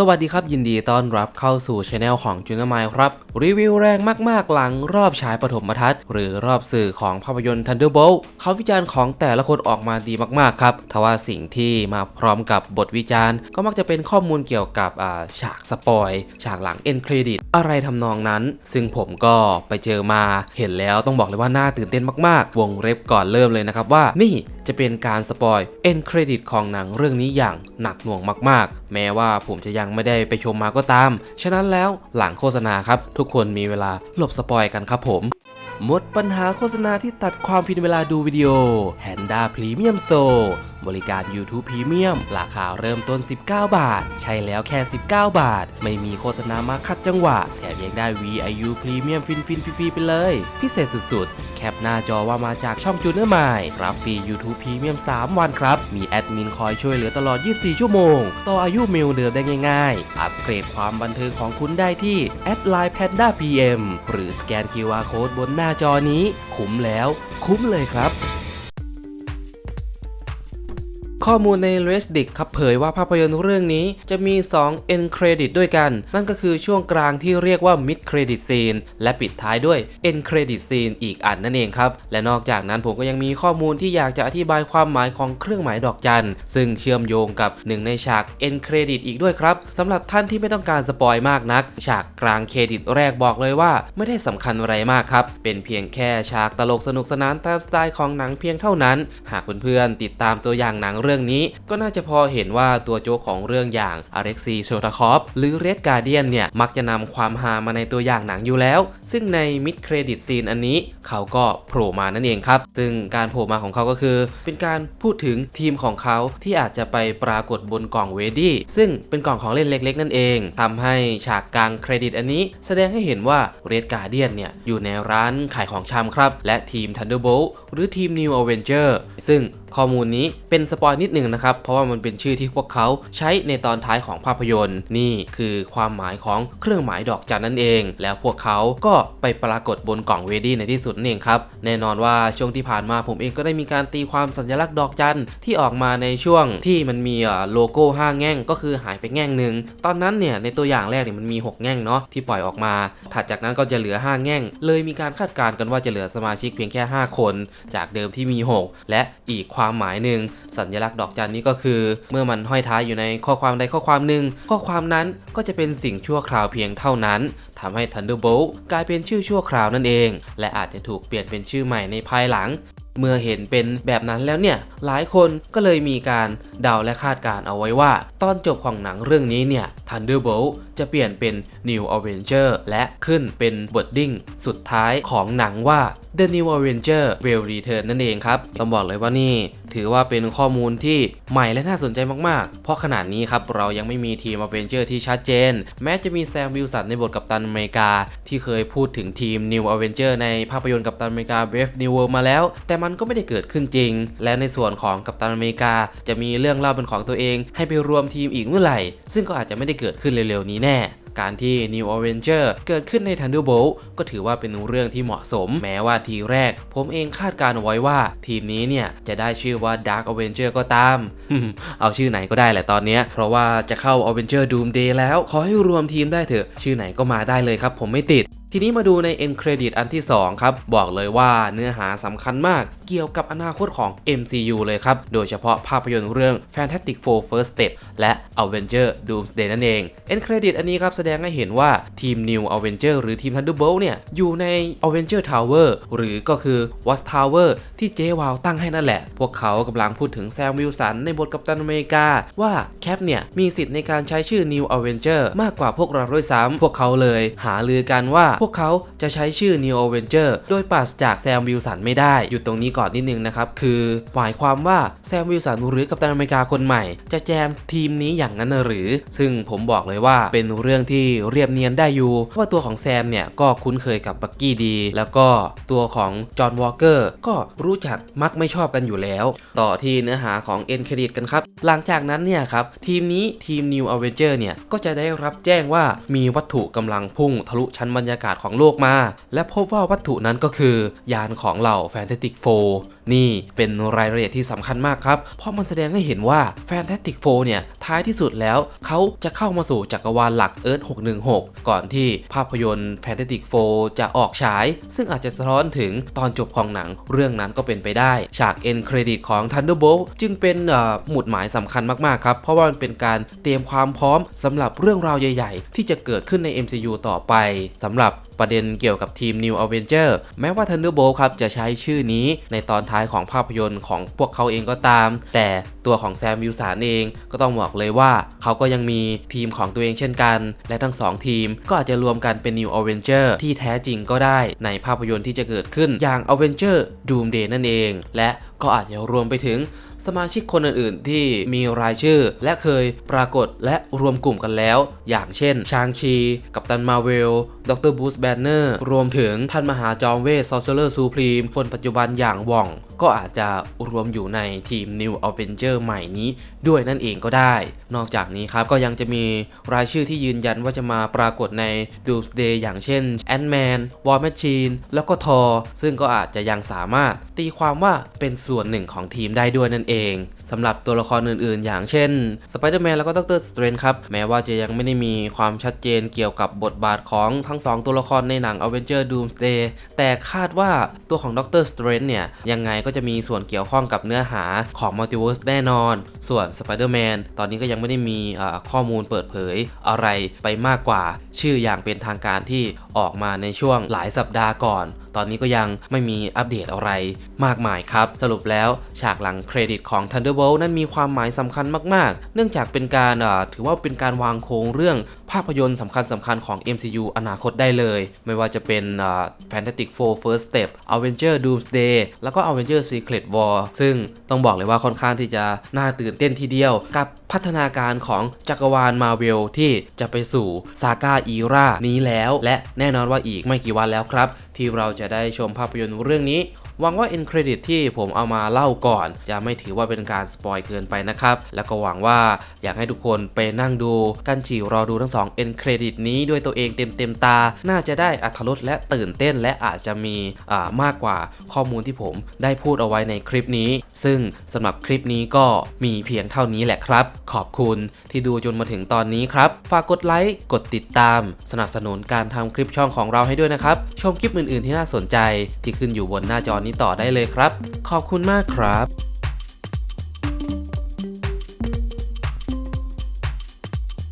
สวัสดีครับยินดีต้อนรับเข้าสู่ช anel ของจุนมายครับ รีวิวแรงมาก ๆ หลังรอบฉายปฐมทัศน์หรือรอบสื่อของภาพยนตร์ Thunderbolt เขาวิจารณ์ของแต่ละคนออกมาดีมาก ๆ ครับทว่าสิ่งที่มาพร้อมกับบทวิจารณ์ ก็มักจะเป็นข้อมูลเกี่ยวกับฉากสปอย ฉากหลังเอ็นเครดิตอะไรทำนองนั้น ซึ่งผมก็ไปเจอมาเห็นแล้วต้องบอกเลยว่าน่าตื่นเต้นมาก ๆ วงเล็บก่อนเริ่มเลยนะครับว่านี่จะเป็นการสปอยเอ็นเครดิตของหนังเรื่องนี้อย่างหนักหน่วงมาก ๆ แม้ว่าผมจะยังไม่ได้ไปชมมาก็ตาม ฉะนั้นแล้วหลังโฆษณาครับ ทุกคนมีเวลาหลบสปอยกันครับผม หมดปัญหาโฆษณาที่ตัดความฟินเวลาดูวิดีโอ Handa Premium Store บริการ YouTube Premium ราคาเริ่มต้น 19 บาท ใช่แล้วแค่ 19 บาท ไม่มีโฆษณามาคัดจังหวะ แถมยังได้ VIU Premium ฟินฟินฟรีๆไปเลย พิเศษสุดๆ แคปหน้าจอว่ามาจากช่องจูเนอร์ใหม่รับฟรี YouTube Premium 3 วันครับ มีแอดมินคอยช่วยเหลือตลอด 24 ชั่วโมง ต่ออายุเมลเดิมได้ง่ายๆ อัปเกรดความบันเทิงของคุณได้ที่แอดไลน์ Panda PM หรือสแกน QR Code บนหน้าจอนี้ คุ้มแล้ว คุ้มเลยครับ ข้อมูลใน r e s d i c ครับเผยว่าภาพยนตร์เรื่องนี้จะมี 2 end credit ด้วยกัน นั่นก็คือช่วงกลางที่เรียกว่า mid credit scene และปิดท้ายด้วย end credit scene อีกอันนั่นเองครับ และนอกจากนั้นผมก็ยังมีข้อมูลที่อยากจะอธิบายความหมายของเครื่องหมายดอกจันซึ่งเชื่อมโยงกับหนึ่งในฉาก end credit อีกด้วยครับสำหรับท่านที่ไม่ต้องการสปอยมากนัก ฉากกลางเครดิตแรกบอกเลยว่า ไม่ได้สำคัญอะไรมากครับ เป็นเพียงแค่ฉากตลกสนุกสนานตามสไตล์ของหนังเพียงเท่านั้น หากเพื่อนๆติดตามตัวอย่างหนังเรื่องนี้ก็น่าจะพอเห็นว่าตัวโจกของเรื่องอย่างอเล็กซีโชตาคอฟหรือเรดการเดียนเนี่ยมักจะนำความฮามาในตัวอย่างหนังอยู่แล้ว ซึ่งในมิดเครดิตซีนอันนี้ เขาก็โผล่มานั่นเองครับ ซึ่งการโผล่มาของเขาก็คือ เป็นการพูดถึงทีมของเขาที่อาจจะไปปรากฏบนกล่องเวดี้ซึ่งเป็นกล่องของเล่นเล็ก ๆ นั่นเองทำให้ฉากกลางเครดิตอันนี้ แสดงให้เห็นว่าเรดการเดียนเนี่ยอยู่ในร้านขายของชำครับ และทีม Thunderbolt หรือทีม New Avenger ซึ่งข้อมูลนี้เป็นสปอยนิดหนึ่งนะครับ เพราะว่ามันเป็นชื่อที่พวกเขาใช้ในตอนท้ายของภาพยนตร์ นี่คือความหมายของเครื่องหมายดอกจันนั่นเอง แล้วพวกเขาก็ไปปรากฏบนกล่องเวดี้ในที่สุดนั่นเองครับ แน่นอนว่าช่วงที่ผ่านมาผมเองก็ได้มีการตีความสัญลักษณ์ดอกจันที่ออกมาในช่วงที่มันมีโลโก้5แง่งก็คือหายไปแง่งหนึ่งตอนนั้นเนี่ยในตัวอย่างแรกเนี่ยมันมี 6 แง่งเนาะที่ปล่อยออกมา ถัดจากนั้นก็จะเหลือ 5 แง่ง เลยมีการคาดการณ์กันว่าจะเหลือสมาชิกเพียงแค่ 5 คน จากเดิมที่มี 6 และอีกความหมายหนึ่งสัญลักษณ์ดอกจันนี้ก็คือ เมื่อมันห้อยท้ายอยู่ในข้อความใดข้อความหนึ่งข้อความนั้นก็จะเป็นสิ่งชั่วคราวเพียงเท่านั้นทำให้ Thunderbolt กลายเป็นชื่อชั่วคราวนั่นเอง และอาจจะถูกเปลี่ยนเป็นชื่อใหม่ในภายหลัง เมื่อเห็นเป็นแบบนั้นแล้วเนี่ยหลายคนก็เลยมีการเดาและคาดการณ์เอาไว้ว่า ตอนจบของหนังเรื่องนี้เนี่ย Thunderbolt จะเปลี่ยนเป็น New Avenger และขึ้นเป็นบทดิ้งสุดท้ายของหนังว่า The New Avenger will return นั่นเองครับต้องบอกเลยว่านี่ ถือว่าเป็นข้อมูลที่ใหม่และน่าสนใจมาก ๆ เพราะขนาดนี้ครับ เรายังไม่มีทีม Avenger ที่ชัดเจน แม้จะมีแซมวิลสันในบทกัปตันอเมริกา ที่เคยพูดถึงทีม New Avenger ในภาพยนตร์กัปตันอเมริกา Brave New World มาแล้ว แต่มันก็ไม่ได้เกิดขึ้นจริง และในส่วนของกัปตันอเมริกา จะมีเรื่องเล่าเป็นของตัวเอง ให้ไปรวมทีมอีกเมื่อไหร่ ซึ่งก็อาจจะไม่ได้เกิดขึ้นเร็วๆนี้แน่การที่ New Avenger เกิดขึ้นใน Thunderbolt ก็ถือว่าเป็นเรื่องที่เหมาะสม แม้ว่าทีแรก ผมเองคาดการเอาไว้ว่า ทีมนี้เนี่ย จะได้ชื่อว่า Dark Avenger ก็ตาม เอาชื่อไหนก็ได้แหละตอนนี้ เพราะว่าจะเข้า Avenger Doomsday แล้ว ขอให้รวมทีมได้เถอะ ชื่อไหนก็มาได้เลยครับ ผมไม่ติด ทีนี้มาดูใน end credit อันที่ 2 ครับ บอกเลยว่าเนื้อหาสำคัญมากเกี่ยวกับอนาคตของ MCU เลยครับ โดยเฉพาะภาพยนตร์เรื่อง Fantastic Four First Step และ Avenger Doomsday นั่นเอง end credit อันนี้ครับแสดงให้เห็นว่าทีม New Avenger หรือทีม Thunderbolt เนี่ย อยู่ใน Avenger Tower หรือก็คือ Watch Tower ที่เจวาวตั้งให้นั่นแหละ พวกเขากำลังพูดถึงแซมวิลสันในบทกัปตันอเมริกา ว่าแคปเนี่ย มีสิทธิ์ในการใช้ชื่อ New Avenger มากกว่าพวกเราด้วยซ้ำพวกเขาเลย หาลือกันว่าพวกเขาจะใช้ชื่อ New Avenger โดยปราศจากแซมวิลสันไม่ได้ หยุดตรงนี้ก่อนนิดนึงนะครับ คือหมายความว่าแซมวิลสันหรือกัปตันอเมริกาคนใหม่ จะแจมทีมนี้อย่างนั้นหรือ ซึ่งผมบอกเลยว่าเป็นเรื่องที่เรียบเนียนได้อยู่เพราะว่าตัวของแซมเนี่ยก็คุ้นเคยกับบักกี้ดี แล้วก็ตัวของจอห์นวอลเกอร์ก็รู้จักมักไม่ชอบกันอยู่แล้ว ต่อที่เนื้อหาของเอ็นเครดิตกันครับ หลังจากนั้นเนี่ยครับ ทีมนี้ทีม New Avenger เนี่ย ก็จะได้รับแจ้งว่ามีวัตถุกำลังพุ่งทะลุชั้นบรรยากาศของโลกมา และพบว่าวัตถุนั้นก็คือยานของเหล่าแฟนตาติกโฟ นี่เป็นรายละเอียดที่สำคัญมากครับ เพราะมันแสดงให้เห็นว่า Fantastic Four เนี่ยท้ายที่สุดแล้วเขาจะเข้ามาสู่จักรวาลหลัก Earth 616 ก่อนที่ภาพยนตร์ Fantastic Four จะออกฉาย ซึ่งอาจจะสะท้อนถึงตอนจบของหนังเรื่องนั้นก็เป็นไปได้ ฉาก End Credit ของ Thunderbolt จึงเป็นหมุดหมายสำคัญมากๆครับ เพราะว่ามันเป็นการเตรียมความพร้อมสำหรับเรื่องราวใหญ่ ๆ ที่จะเกิดขึ้นใน MCU ต่อไปสำหรับ ประเด็นเกี่ยวกับทีม New Avenger แม้ว่า Thunderbolt ครับจะใช้ชื่อนี้ในตอนท้ายของภาพยนตร์ของพวกเขาเองก็ตาม แต่ตัวของแซมวิลสันเองก็ต้องบอกเลยว่า เขาก็ยังมีทีมของตัวเองเช่นกัน และทั้งสองทีมก็อาจจะรวมกันเป็น New Avenger ที่แท้จริงก็ได้ในภาพยนตร์ที่จะเกิดขึ้นอย่าง Avenger Doomsday นั่นเอง และก็อาจจะรวมไปถึงสมาชิกคนอื่นๆ ที่มีรายชื่อ และเคยปรากฏและรวมกลุ่มกันแล้ว อย่างเช่น ชางชี กัปตันมาเวล ดรบูสแบนเนอร์ รวมถึงท่านมหาจอมเวทซอ r เ e อร์ซูพรีม คนปัจจุบันอย่างว่อง ก็อาจจะรวมอยู่ในทีม New Avenger ใหม่นี้ด้วยนั่นเองก็ได้ นอกจากนี้ครับก็ยังจะมีรายชื่อที่ยืนยันว่าจะมาปรากฏใน Doomsday อย่างเช่น Ant-Man War Machine แล้วก็ Thor ซึ่งก็อาจจะยังสามารถตีความว่าเป็นส่วนหนึ่งของทีมได้ด้วยนั่นเองสำหรับตัวละครอื่นๆ อย่างเช่น Spider-Man แล้วก็ Doctor Strange ครับ แม้ว่าจะยังไม่ได้มีความชัดเจนเกี่ยวกับบทบาทของทั้ง 2 ตัวละครในหนัง Avenger Doomsday แต่คาดว่าตัวของ Doctor Strange เนี่ย ยังไงก็จะมีส่วนเกี่ยวข้องกับเนื้อหาของ Multiverse แน่นอน ส่วน Spider-Man ตอนนี้ก็ยังไม่ได้มีข้อมูลเปิดเผยอะไรไปมากกว่า ชื่ออย่างเป็นทางการที่ออกมาในช่วงหลายสัปดาห์ก่อน ตอนนี้ก็ยังไม่มีอัปเดตอะไรมากมายครับ สรุปแล้วฉากหลังเครดิตของ Thunderbolt นั้นมีความหมายสำคัญมาก ๆ เนื่องจากเป็นการถือว่าเป็นการวางโครงเรื่อง ภาพยนตร์สำคัญสำคัญๆของ MCU อนาคตได้เลย ไม่ว่าจะเป็น Fantastic Four First Step Avenger Doomsday แล้วก็ Avenger Secret War ซึ่งต้องบอกเลยว่าค่อนข้างที่จะน่าตื่นเต้นทีเดียวกับพัฒนาการของจักรวาลมาเวลที่จะไปสู่ซาก้าอีรานี้แล้ว และแน่นอนว่าอีกไม่กี่วันแล้วครับ ที่เราจะได้ชมภาพยนตร์เรื่องนี้ หวังว่า end credit ที่ผมเอามาเล่าก่อน จะไม่ถือว่าเป็นการสปอยเกินไปนะครับ แล้วก็หวังว่าอยากให้ทุกคนไปนั่งดูกันจีรอดูทั้งสอง end credit นี้ด้วยตัวเองเต็มเต็มตา น่าจะได้อัธรสและตื่นเต้นและอาจจะมีอ่ามากกว่าข้อมูลที่ผมได้พูดเอาไว้ในคลิปนี้ ซึ่งสำหรับคลิปนี้ก็มีเพียงเท่านี้แหละครับ ขอบคุณที่ดูจนมาถึงตอนนี้ครับ ฝากกดไลค์ กดติดตาม สนับสนุนการทำคลิปช่องของเราให้ด้วยนะครับ ชมคลิปอื่น ๆ ที่น่าสนใจที่ขึ้นอยู่บนหน้าจอนี้ต่อได้เลยครับ ขอบคุณมากครับ